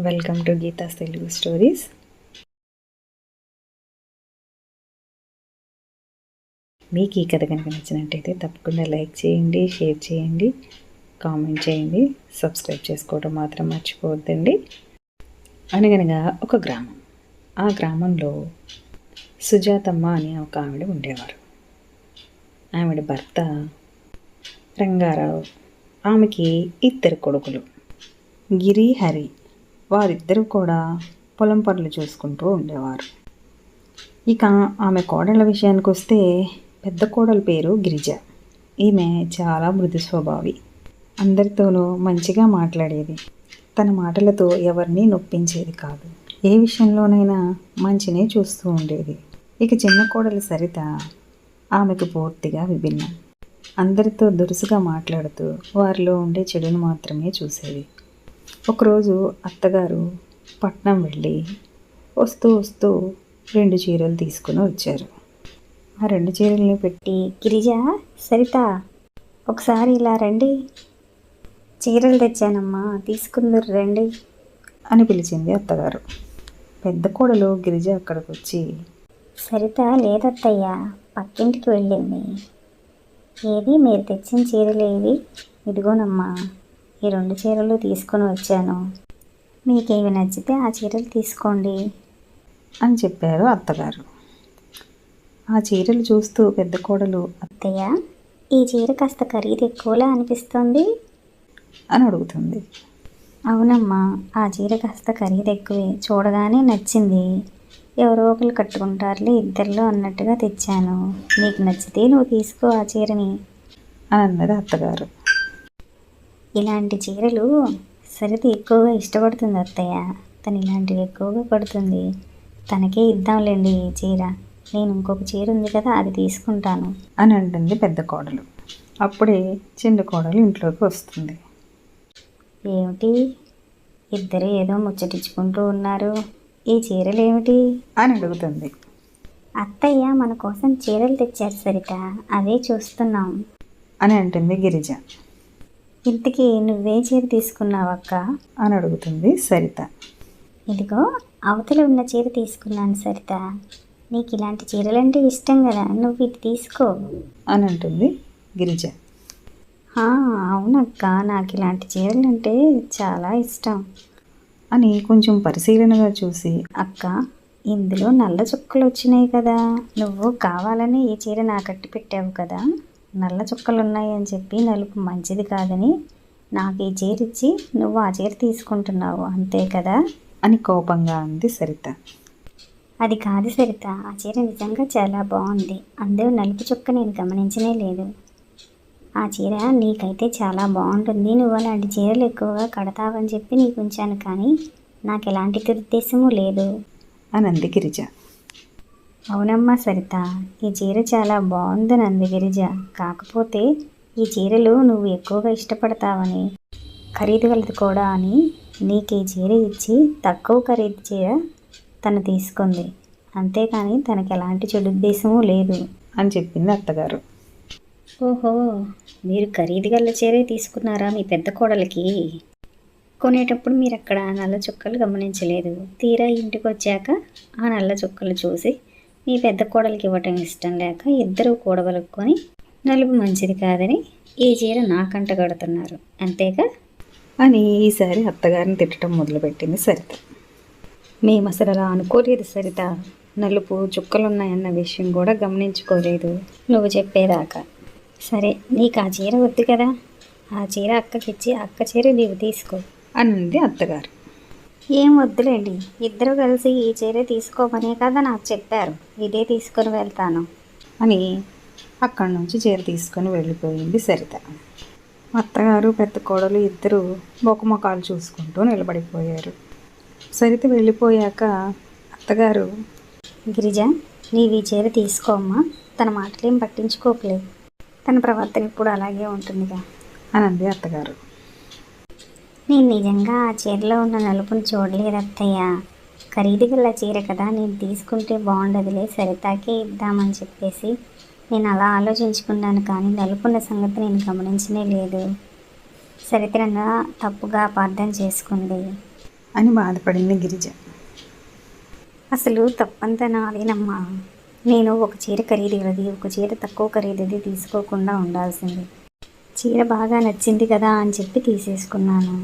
Welcome to Geetha's Telugu stories మీకు ఈ కథ కనుక నచ్చినట్టయితే తప్పకుండా లైక్ చేయండి షేర్ చేయండి కామెంట్ చేయండి సబ్స్క్రైబ్ చేసుకోవడం మాత్రం మర్చిపోవద్దండి. అనగనగా ఒక గ్రామం. ఆ గ్రామంలో సుజాతమ్మ అనే ఒక ఆవిడ ఉండేవారు. ఆవిడ భర్త రంగారావు. ఆమెకి ఇద్దరు కొడుకులు. గిరి హరి వారిద్దరూ కూడా పొలం పనులు చూసుకుంటూ ఉండేవారు. ఇక ఆమె కోడళ్ళ విషయానికి వస్తే పెద్ద కోడల పేరు గిరిజ. ఈమె చాలా మృదు స్వభావి. అందరితోనూ మంచిగా మాట్లాడేది. తన మాటలతో ఎవరిని నొప్పించేది కాదు. ఏ విషయంలోనైనా మంచినే చూస్తూ ఉండేది. ఇక చిన్న కోడలు సరిత ఆమెకు పూర్తిగా విభిన్నం. అందరితో దురుసుగా మాట్లాడుతూ వారిలో ఉండే చెడును మాత్రమే చూసేది. ఒకరోజు అత్తగారు పట్నం వెళ్ళి వస్తూ వస్తూ రెండు చీరలు తీసుకుని వచ్చారు. ఆ రెండు చీరల్ని పెట్టి గిరిజ సరిత ఒకసారి ఇలా రండి. చీరలు తెచ్చానమ్మా తీసుకుందరు రండి అని పిలిచింది అత్తగారు. పెద్ద కోడలు గిరిజ అక్కడికి వచ్చి సరిత లేదత్తయ్య పక్కింటికి వెళ్ళింది. ఏది మీరు తెచ్చిన చీరలు ఏవి? ఇదిగోనమ్మా. ఈ రెండు చీరలు తీసుకొని వచ్చాను. మీకేవి నచ్చితే ఆ చీరలు తీసుకోండి అని చెప్పారు అత్తగారు. ఆ చీరలు చూస్తూ పెద్ద కోడలు అత్తయ్య ఈ చీర కాస్త ఖరీదు ఎక్కువలా అనిపిస్తుంది? అని అడుగుతుంది. అవునమ్మా ఆ చీర కాస్త ఖరీదు ఎక్కువే చూడగానే నచ్చింది. ఎవరో ఒకరు కట్టుకుంటారులే ఇద్దరిలో అన్నట్టుగా తెచ్చాను. నీకు నచ్చితే నువ్వు తీసుకో ఆ చీరని అని అన్నది అత్తగారు. ఇలాంటి చీరలు సరిత ఎక్కువగా ఇష్టపడుతుంది అత్తయ్య. తను ఇలాంటివి ఎక్కువగా పడుతుంది తనకే ఇద్దాంలేండి ఈ చీర. నేను ఇంకొక చీర ఉంది కదా అది తీసుకుంటాను. అని అంటుంది పెద్ద కోడలు. అప్పుడే చిన్న కోడలు ఇంట్లోకి వస్తుంది. ఏమిటి? ఇద్దరు ఏదో ముచ్చటించుకుంటూ ఉన్నారు. ఈ చీరలు ఏమిటి? అని అడుగుతుంది. అత్తయ్య మన కోసం చీరలు తెచ్చారు సరిత. అవే చూస్తున్నాం. అని అంటుంది గిరిజ. ఇంతకీ నువ్వే చీర తీసుకున్నావక్క? అని అడుగుతుంది సరిత. ఇదిగో అవతల ఉన్న చీర తీసుకున్నాను సరిత. నీకు ఇలాంటి చీరలంటే ఇష్టం కదా నువ్వు ఇది తీసుకో. అని అంటుంది గిరిజ. "ఆ, అవునక్క నాకు ఇలాంటి చీరలంటే చాలా ఇష్టం. అని కొంచెం పరిశీలనగా చూసి అక్క ఇందులో నల్ల చుక్కలు వచ్చినాయి కదా. నువ్వు కావాలని ఈ చీర నా కట్టి పెట్టావు కదా. నల్ల చుక్కలు ఉన్నాయి అని చెప్పి నలుపు మంచిది కాదని నాకు ఈ చీర ఇచ్చి నువ్వు ఆ చీర తీసుకుంటున్నావు అంతే కదా? అని కోపంగా అంది సరిత. అది కాదు సరిత ఆ చీర నిజంగా చాలా బాగుంది. అందులో నలుపు చుక్క నేను గమనించనే లేదు. ఆ చీర నీకైతే చాలా బాగుంటుంది. నువ్వు అలాంటి చీరలు ఎక్కువగా కడతావని చెప్పి నీకు ఉంచాను కానీ నాకు ఎలాంటి దురుద్దేశము లేదు. అని అంది గిరిజ. అవునమ్మా సరిత. ఈ చీర చాలా బాగుందని అంది గిరిజ. కాకపోతే ఈ చీరలు నువ్వు ఎక్కువగా ఇష్టపడతావని ఖరీదు గలది కూడా అని నీకు ఈ చీర ఇచ్చి తక్కువ ఖరీదు చీర తను తీసుకుంది. అంతేకాని తనకి ఎలాంటి చెడు ఉద్దేశము లేదు. అని చెప్పింది అత్తగారు. ఓహో మీరు ఖరీదు గల చీరే తీసుకున్నారా మీ పెద్ద కోడలికి? కొనేటప్పుడు మీరు అక్కడ నల్ల చుక్కలు గమనించలేదు. తీరా ఇంటికి వచ్చాక ఆ నల్ల చుక్కలు చూసి మీ పెద్ద కోడలికి ఇవ్వటం ఇష్టం లేక ఇద్దరూ కూడబలుక్కొని నలుపు మంచిది కాదని ఈ చీర నాకంట కడుతున్నారు. అంతేగా? అని ఈసారి అత్తగారిని తిట్టడం మొదలుపెట్టింది సరిత. మేము అసలు అలా అనుకోలేదు సరిత. నలుపు చుక్కలున్నాయన్న విషయం కూడా గమనించుకోలేదు. నువ్వు చెప్పేదాకా. సరే నీకు ఆ చీర వద్దు కదా? ఆ చీర అక్కకిచ్చి అక్క చీర నీవు తీసుకో. అన్నది అత్తగారు. ఏం వద్దులేండి. ఇద్దరు కలిసి ఈ చీర తీసుకోమనే కదా నాకు చెప్పారు. ఇదే తీసుకొని వెళ్తాను. అని అక్కడి నుంచి చీర తీసుకొని వెళ్ళిపోయింది సరిత. అత్తగారు పెద్ద కోడలు ఇద్దరు బొకమొకాలు చూసుకుంటూ నిలబడిపోయారు. సరిత వెళ్ళిపోయాక అత్తగారు గిరిజ నీవు ఈ చీర తీసుకోమ్మా తన మాటలేం పట్టించుకోకలేదు తన ప్రవర్తన ఇప్పుడు అలాగే ఉంటుందిగా. అని అంది అత్తగారు. నేను నిజంగా ఆ చీరలో ఉన్న నలుపుని చూడలేదు అత్తయ్య. ఖరీదు గల చీర కదా నేను తీసుకుంటే బాగుండదులే సరితాకే ఇద్దామని చెప్పేసి నేను అలా ఆలోచించుకున్నాను కానీ నలుపున్న సంగతి నేను గమనించనే లేదు. సరిత నన్ను తప్పుగా అపార్థం చేసుకుంది. అని బాధపడింది గిరిజ. అసలు తప్పంతా నాదేనమ్మా. నేను ఒక చీర ఖరీదైనది ఒక చీర తక్కువ ఖరీదది తీసుకోకుండా ఉండాల్సింది. చీర బాగా నచ్చింది కదా అని చెప్పి తీసేసుకున్నాను.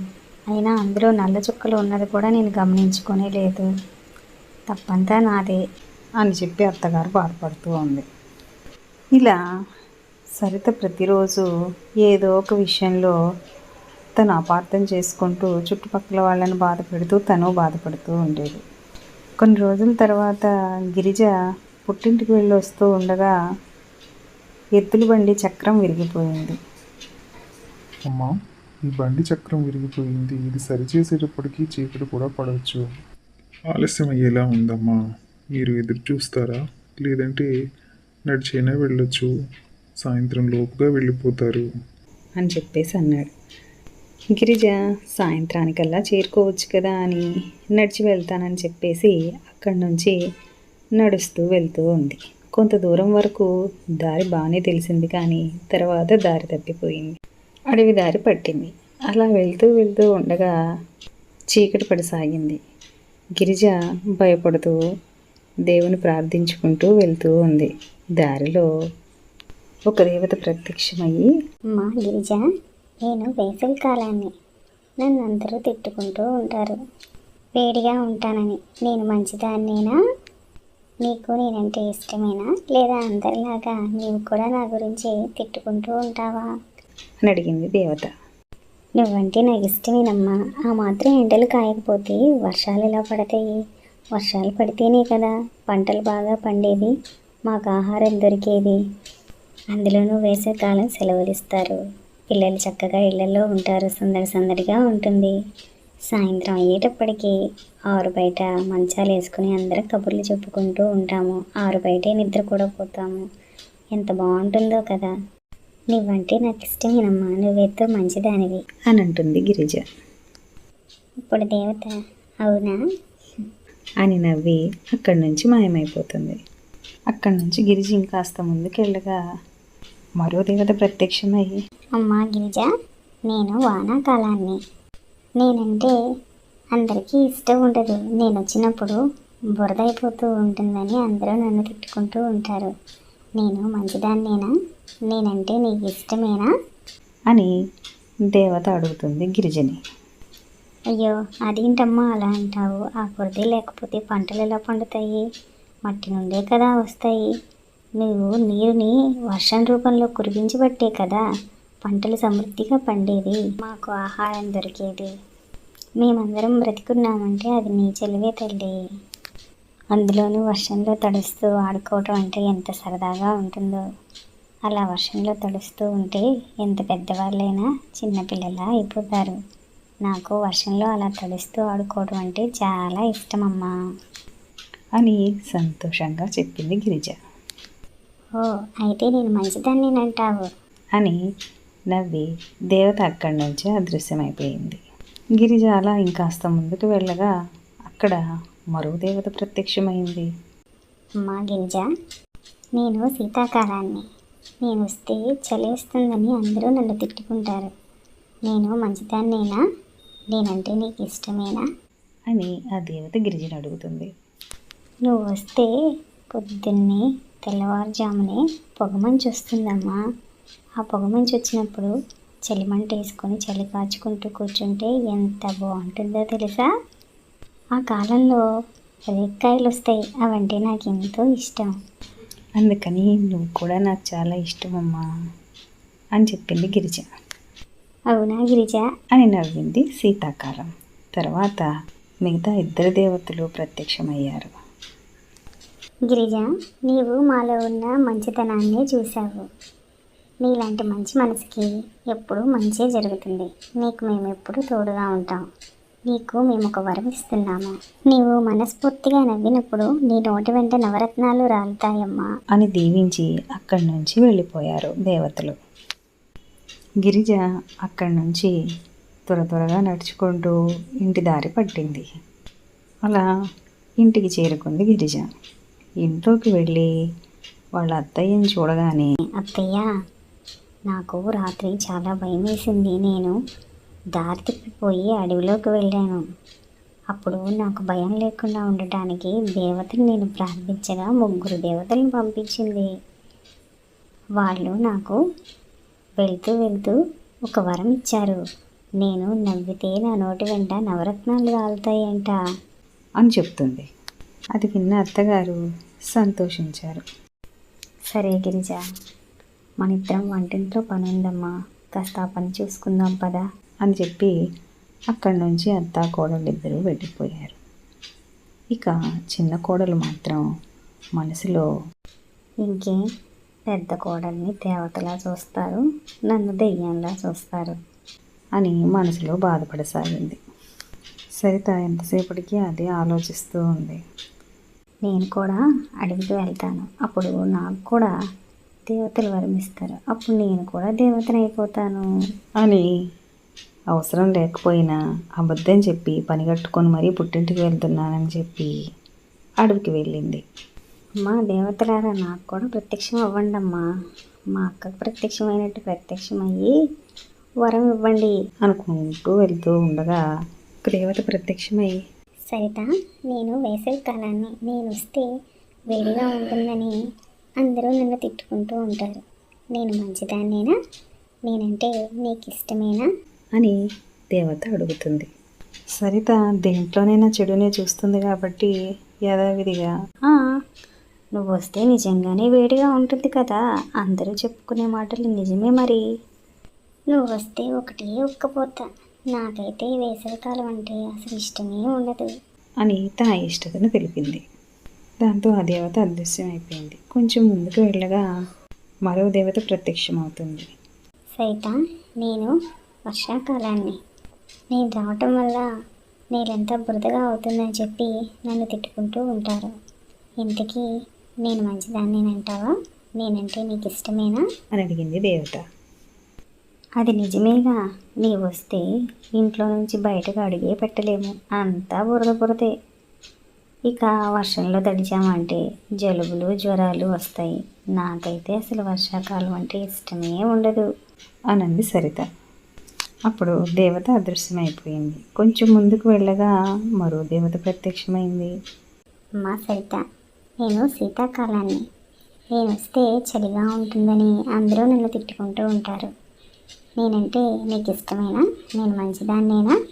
అయినా అందులో నల్ల చుక్కలు ఉన్నది కూడా నేను గమనించుకునే లేదు. తప్పంతా నాదే అని చెప్పి అత్తగారు బాధపడుతూ ఉంది. ఇలా సరిత ప్రతిరోజు ఏదో ఒక విషయంలో తను అపార్థం చేసుకుంటూ చుట్టుపక్కల వాళ్ళని బాధ పెడుతూ తను బాధపడుతూ ఉండేది. కొన్ని రోజుల తర్వాత గిరిజ పుట్టింటికి వెళ్ళి వస్తూ ఉండగా ఎద్దుల బండి చక్రం విరిగిపోయింది. అమ్మా ఈ బండి చక్రం విరిగిపోయింది. ఇది సరిచేసేటప్పటికీ చీకటి కూడా పడవచ్చు. ఆలస్యం అయ్యేలా ఉందమ్మా. మీరు ఎదురు చూస్తారా? లేదంటే నడిచైనా వెళ్ళొచ్చు. సాయంత్రం లోపుగా వెళ్ళిపోతారు. అని చెప్పేసి అన్నాడు. గిరిజ సాయంత్రానికల్లా చేరుకోవచ్చు కదా అని నడిచి వెళ్తానని చెప్పేసి అక్కడి నుంచి నడుస్తూ వెళ్తూ ఉంది. కొంత దూరం వరకు దారి బాగానే తెలిసింది కానీ తర్వాత దారి తప్పిపోయింది. అడవి దారి పట్టింది. అలా వెళ్తూ వెళ్తూ ఉండగా చీకటి పడసాగింది గిరిజ భయపడుతూ దేవుని ప్రార్థించుకుంటూ వెళ్తూ ఉంది. దారిలో ఒక దేవత ప్రత్యక్షమయ్యి మా గిరిజ నేను వేసవి కాలాన్ని నన్ను అందరూ తిట్టుకుంటూ ఉంటారు. వేడిగా ఉంటానని నేను మంచిదాన్నేనా? నీకు నేనంటే ఇష్టమేనా? లేదా అందరిలాగా నీవు కూడా నా గురించి తిట్టుకుంటూ ఉంటావా? అని అడిగింది దేవత. నువ్వంటే నాకు ఇష్టమేనమ్మా. ఆ మాత్రం ఎండలు కాయకపోతే వర్షాలు ఎలా పడతాయి? వర్షాలు పడితేనే కదా పంటలు బాగా పండేది. మాకు ఆహారం దొరికేది. అందులోనూ వేసవికాలం సెలవులు ఇస్తారు పిల్లలు చక్కగా ఇళ్ళలో ఉంటారు. సందడి సందడిగా ఉంటుంది. సాయంత్రం అయ్యేటప్పటికి ఆరు బయట మంచాలు వేసుకుని అందరం కబుర్లు చెప్పుకుంటూ ఉంటాము. ఆరు బయటే నిద్ర కూడా పోతాము. ఎంత బాగుంటుందో కదా. నువ్వంటే నాకు ఇష్టమేనమ్మా నువ్వెంతో మంచిదానివి. అని అంటుంది గిరిజ. ఇప్పుడు దేవత అవునా? అని నవ్వి అక్కడి నుంచి మాయమైపోతుంది. అక్కడి నుంచి గిరిజ ఇంకాస్త ముందుకెళ్ళగా మరో దేవత ప్రత్యక్షమై అమ్మా గిరిజ నేను వానాకాలాన్ని. నేనంటే అందరికీ ఇష్టం ఉండదు. నేను వచ్చినప్పుడు బురద అయిపోతూ ఉంటుందని అందరూ నన్ను తిట్టుకుంటూ ఉంటారు. నేను మంచిదాన్నేనా? నేనంటే నీకు ఇష్టమేనా? అని దేవత అడుగుతుంది గిరిజని. అయ్యో అదేంటమ్మా అలా అంటావు? ఆ బురదే లేకపోతే పంటలు ఎలా పండుతాయి? మట్టి నుండే కదా వస్తాయి. నువ్వు నీరుని వర్షం రూపంలో కురిపించబట్టే కదా. పంటలు సమృద్ధిగా పండేది మాకు ఆహారం దొరికేది. మేమందరం బ్రతికున్నామంటే అది నీ చెలివే తల్లి. అందులోనూ వర్షంలో తడుస్తూ ఆడుకోవటం అంటే ఎంత సరదాగా ఉంటుందో. అలా వర్షంలో తడుస్తూ ఉంటే ఎంత పెద్దవాళ్ళైనా చిన్నపిల్లలా అయిపోతారు. నాకు వర్షంలో అలా తడుస్తూ ఆడుకోవడం అంటే చాలా ఇష్టమమ్మా. అని సంతోషంగా చెప్పింది గిరిజ. ఓ అయితే నేను మంచిదాన్నేనంటావు అని నవ్వి దేవత అక్కడి నుంచి అదృశ్యమైపోయింది. గిరిజ అలా ఇంకాస్త ముందుకు వెళ్ళగా అక్కడ మరో దేవత ప్రత్యక్షమైంది. అమ్మా గిరిజ నేను శీతాకాలాన్ని నేను వస్తే చలేస్తుందని అందరూ నన్ను తిట్టుకుంటారు. నేను మంచిదాన్నేనా? నేనంటే నీకు ఇష్టమేనా అని ఆ దేవత గిరిజను అడుగుతుంది. నువ్వు వస్తే పొద్దున్నే తెల్లవారుజామునే పొగమంచు వస్తుందమ్మా ఆ పొగమంచు వచ్చినప్పుడు చలిమంట వేసుకొని చలి కాచుకుంటూ కూర్చుంటే ఎంత బాగుంటుందో తెలుసా? ఆ కాలంలో రేక్కాయలు వస్తాయి అవంటే నాకు ఎంతో ఇష్టం. అందుకని నువ్వు కూడా నాకు చాలా ఇష్టమమ్మా అని చెప్పింది గిరిజ. అవునా గిరిజ? అని నవ్వింది శీతాకాలం తర్వాత మిగతా ఇద్దరు దేవతలు ప్రత్యక్షమయ్యారు. గిరిజ నీవు మాలో ఉన్న మంచితనాన్నే చూసావు నీలాంటి మంచి మనసుకి ఎప్పుడు మంచే జరుగుతుంది. నీకు మేము ఎప్పుడు తోడుగా ఉంటాం. నీకు మేము ఒక వరం ఇస్తున్నాము. నీవు మనస్ఫూర్తిగా నవ్వినప్పుడు నీ నోటి వెంట నవరత్నాలు రాలుతాయమ్మా. అని దీవించి అక్కడి నుంచి వెళ్ళిపోయారు దేవతలు. గిరిజ అక్కడి నుంచి త్వర త్వరగా నడుచుకుంటూ ఇంటి దారి పట్టింది. అలా ఇంటికి చేరుకుంది గిరిజ. ఇంట్లోకి వెళ్ళి వాళ్ళ అత్తయ్యని చూడగానే అత్తయ్య నాకు రాత్రి చాలా భయం వేసింది నేను దారి తిప్పిపోయి అడవిలోకి వెళ్ళాను. అప్పుడు నాకు భయం లేకుండా ఉండటానికి దేవతని నేను ప్రార్థించగా ముగ్గురు దేవతలను పంపించింది. వాళ్ళు నాకు వెళ్తూ వెళ్తూ ఒక వరం ఇచ్చారు. నేను నవ్వితే నా నోటి వెంట నవరత్నాలు రాలుతాయంట అని చెప్తుంది. అది విన్న అత్తగారు సంతోషించారు. సరే గిరిజ మన ఇద్దరం వంటింట్లో పని ఉందమ్మా కాస్త ఆ పని చూసుకుందాం పదా. అని చెప్పి అక్కడి నుంచి అత్త కోడలు ఇద్దరు వెళ్ళిపోయారు. ఇక చిన్న కోడలు మాత్రం మనసులో ఇంకే పెద్ద కోడల్ని దేవతలా చూస్తారు నన్ను దెయ్యంలా చూస్తారు అని మనసులో బాధపడసాగింది. సరిత ఎంతసేపటికి అదే ఆలోచిస్తూ ఉంది. నేను కూడా అడవికి వెళ్తాను అప్పుడు నాకు కూడా దేవతలు వరమిస్తారు అప్పుడు నేను కూడా దేవతని అయిపోతాను అని అవసరం లేకపోయినా అబద్ధం చెప్పి పని కట్టుకొని మరీ పుట్టింటికి వెళ్తున్నానని చెప్పి అడవికి వెళ్ళింది. అమ్మా దేవతలారా నాకు కూడా ప్రత్యక్షం అవ్వండి అమ్మా మా అక్కకు ప్రత్యక్షమైనట్టు ప్రత్యక్షమయ్యి వరం ఇవ్వండి. అనుకుంటూ వెళ్తూ ఉండగా దేవత ప్రత్యక్షమై సరిత నేను వేసవి కాలాన్ని నేను వస్తే వేడిగా ఉంటుందని అందరూ నన్ను తిట్టుకుంటూ ఉంటారు. నేను మంచిదాన్నేనా? నేనంటే నీకు ఇష్టమేనా అని దేవత అడుగుతుంది. సరిత దేంట్లోనైనా చెడునే చూస్తుంది కాబట్టి యథావిధిగా "ఆ, నువ్వు వస్తే నిజంగానే వేడిగా ఉంటుంది కదా. అందరూ చెప్పుకునే మాటలు నిజమే మరి. నువ్వు వస్తే ఒకటే ఒక్కపోతా నాకైతే వేసవికాలం అంటే అసలు ఇష్టమే ఉండదు. అని తన ఇష్టతను తెలిపింది. దాంతో ఆ దేవత అదృశ్యం అయిపోయింది. కొంచెం ముందుకు వెళ్ళగా మరో దేవత ప్రత్యక్షమవుతుంది. సైత నేను వర్షాకాలాన్ని. నేను రావటం వల్ల నేలంతా బురదగా అవుతుందని చెప్పి నన్ను తిట్టుకుంటూ ఉంటారు. ఇంతకీ నేను మంచిదాన్నేనంటావా నేనంటే నీకు ఇష్టమేనా అని అడిగింది దేవత. అది నిజమేగా. నీ వస్తే ఇంట్లో నుంచి బయటకు అడిగే పెట్టలేము. అంతా బురద బురదే. ఇక వర్షంలో తడిచామంటే జలుబులు జ్వరాలు వస్తాయి. నాకైతే అసలు వర్షాకాలం అంటే ఇష్టమే ఉండదు. అనంది సరిత. అప్పుడు దేవత అదృశ్యమైపోయింది. కొంచెం ముందుకు వెళ్ళగా మరో దేవత ప్రత్యక్షమైంది. అమ్మా సరిత నేను శీతాకాలాన్ని నేను వస్తే చలిగా ఉంటుందని అందరూ నన్ను తిట్టుకుంటూ ఉంటారు. నేనంటే నీకు ఇష్టమేనా నేను మంచిదాన్నేనా?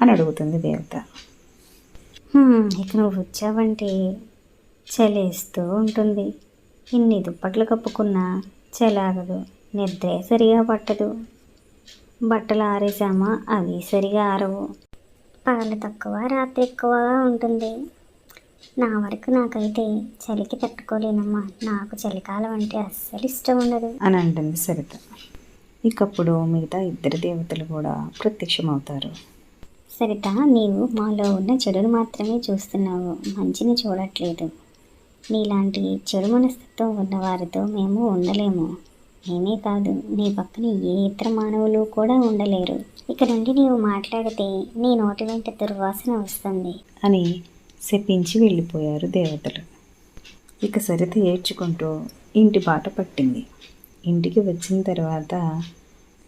అని అడుగుతుంది దేవత. ఇక నువ్వు వచ్చావంటే చలేస్తూ ఉంటుంది. ఇన్ని దుప్పట్లు కప్పుకున్నా చలాగదు. నిద్రే సరిగా పట్టదు. బట్టలు ఆరేసామా అవి సరిగా ఆరవు. పగలు తక్కువ రాత్రి ఎక్కువగా ఉంటుంది. నా వరకు నాకైతే చలికి తట్టుకోలేనమ్మా. నాకు చలికాలం అంటే అస్సలు ఇష్టం ఉండదు. అని అంటుంది సరిత. ఇకప్పుడు మిగతా ఇద్దరు దేవతలు కూడా ప్రత్యక్షమవుతారు. సరిత నీవు మాలో ఉన్న చెడును మాత్రమే చూస్తున్నావు. మంచిని చూడట్లేదు. నీలాంటి చెడు మనస్తత్వం ఉన్న వారితో మేము ఉండలేము. నేనే కాదు నీ పక్కన ఏ ఇతర మానవులు కూడా ఉండలేరు. ఇక నుండి నీవు మాట్లాడితే నీ నోటి వెంట దుర్వాసన వస్తుంది. అని శపించి వెళ్ళిపోయారు దేవతలు. ఇక సరిత ఏడ్చుకుంటూ ఇంటి బాట పట్టింది. ఇంటికి వచ్చిన తర్వాత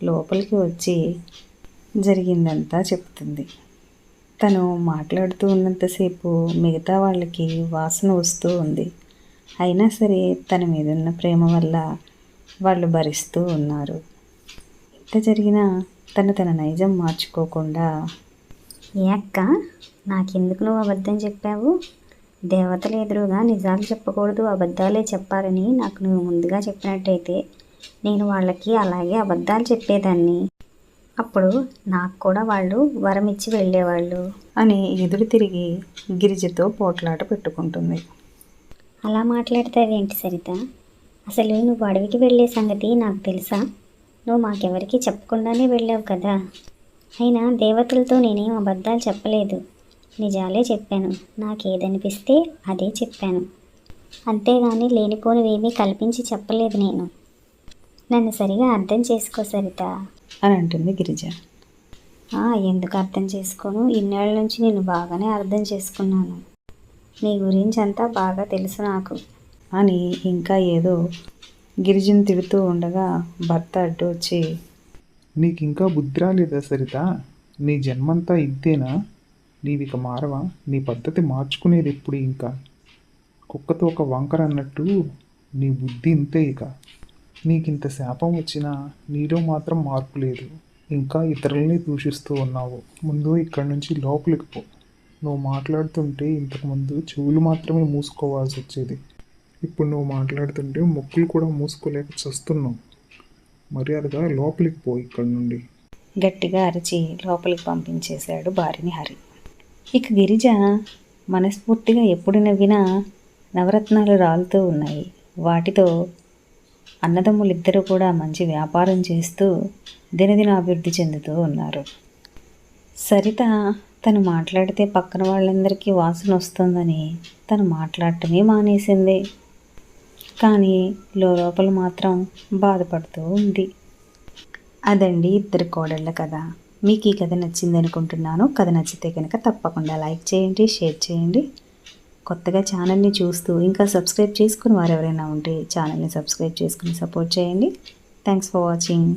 లోపలికి వచ్చి జరిగిందంతా చెప్తుంది. తను మాట్లాడుతూ ఉన్నంతసేపు మిగతా వాళ్ళకి వాసన వస్తూ ఉంది. అయినా సరే తన మీద ఉన్న ప్రేమ వల్ల వాళ్ళు భరిస్తూ ఉన్నారు. ఇంత జరిగినా తను తన నైజం మార్చుకోకుండా ఏ అక్క నాకెందుకు నువ్వు అబద్ధం చెప్పావు? దేవతల ఎదురుగా నిజాలు చెప్పకూడదు అబద్ధాలే చెప్పాలని నాకు నువ్వు ముందుగా చెప్పినట్టయితే నేను వాళ్ళకి అలాగే అబద్ధాలు చెప్పేదాన్ని. అప్పుడు నాకు కూడా వాళ్ళు వరం ఇచ్చి వెళ్ళేవాళ్ళు అని ఎదురు తిరిగి గిరిజతో పోట్లాట పెట్టుకుంటుంది. అలా మాట్లాడతావేంటి సరిత? అసలు నువ్వు అడవికి వెళ్ళే సంగతి నాకు తెలుసా? నువ్వు మాకెవరికి చెప్పకుండానే వెళ్ళావు కదా? అయినా దేవతలతో నేనేం అబద్ధాలు చెప్పలేదు. నిజాలే చెప్పాను. నాకేదనిపిస్తే అదే చెప్పాను. అంతేగాని లేనిపోనివేమీ కల్పించి చెప్పలేదు నేను. నన్ను సరిగా అర్థం చేసుకో సరిత. అని అంటుంది గిరిజ. ఎందుకు అర్థం చేసుకోను? ఇన్నేళ్ళ నుంచి నేను బాగానే అర్థం చేసుకున్నాను. నీ గురించి అంతా బాగా తెలుసు నాకు. అని ఇంకా ఏదో గిరిజను తిడుతూ ఉండగా భర్త అడ్డు వచ్చి నీకు ఇంకా బుద్ధి రాలేదా సరిత? నీ జన్మంతా ఇద్దేనా? నీవి ఇక మారవా? నీ పద్ధతి మార్చుకునేది ఎప్పుడు ఇంకా? కుక్కతో ఒక వంకర అన్నట్టు నీ బుద్ధి ఇంతే ఇక. నీకు ఇంత శాపం వచ్చినా నీలో మాత్రం మార్పు లేదు. ఇంకా ఇతరులని దూషిస్తూ ఉన్నావు. ముందు ఇక్కడి నుంచి లోపలికి పో. నువ్వు మాట్లాడుతుంటే ఇంతకుముందు చెవులు మాత్రమే మూసుకోవాల్సి వచ్చేది ఇప్పుడు నువ్వు మాట్లాడుతుంటే ముక్కులు కూడా మూసుకోలేక చస్తున్నావు. మర్యాదగా లోపలికి పో ఇక్కడి నుండి. గట్టిగా అరిచి లోపలికి పంపించేశాడు భార్యని హరి. ఇక గిరిజ మనస్ఫూర్తిగా ఎప్పుడు నవ్వినా నవరత్నాలు రాలుతూ ఉన్నాయి. వాటితో అన్నదమ్ములిద్దరూ కూడా మంచి వ్యాపారం చేస్తూ దినదిన అభివృద్ధి చెందుతూ ఉన్నారు. సరిత తను మాట్లాడితే పక్కన వాళ్ళందరికీ వాసన వస్తుందని తను మాట్లాడటమే మానేసింది. కానీ లోపల మాత్రం బాధపడుతూ ఉంది. అదండి ఇద్దరు కోడళ్ళ కథ. మీకు ఈ కథ నచ్చింది అనుకుంటున్నాను కథ నచ్చితే కనుక తప్పకుండా లైక్ చేయండి షేర్ చేయండి. కొత్తగా ఛానల్ని చూస్తూ ఇంకా సబ్స్క్రైబ్ చేసుకుని వారు ఎవరైనా ఉంటే ఛానల్ని సబ్స్క్రైబ్ చేసుకుని సపోర్ట్ చేయండి. Thanks for watching.